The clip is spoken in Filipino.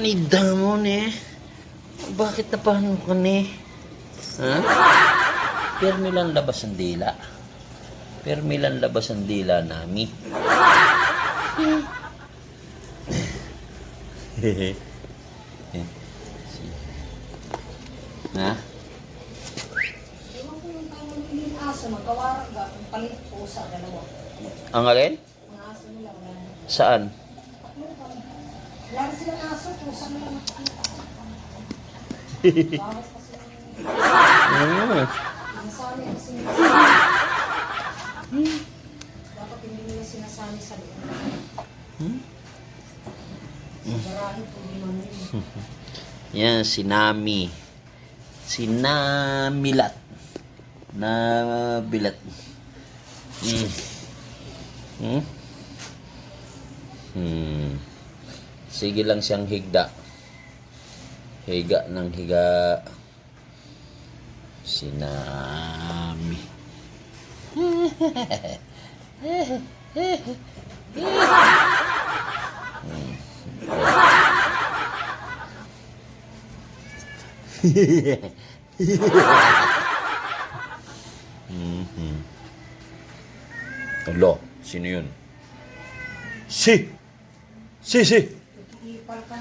ni Damon eh. Bakit na paano ka ni? Ha? Permilan labas ang dila. Permilan labas ang dila nami. ha? Ang alin? Saan? Wala na silang aso, pusa na lang nakikita. Hmm. kasi Dapat hindi nila sinasali sa loob. Sa garahe po di man yun. Yan, si Nami. Si Namilat. Nabilat. Hmm. Hmm? Hmm. Sige lang siyang higda. Higa ng higa. Si Nami. Mhm. Alo, sino yun? Si! Si, si! Ipal ka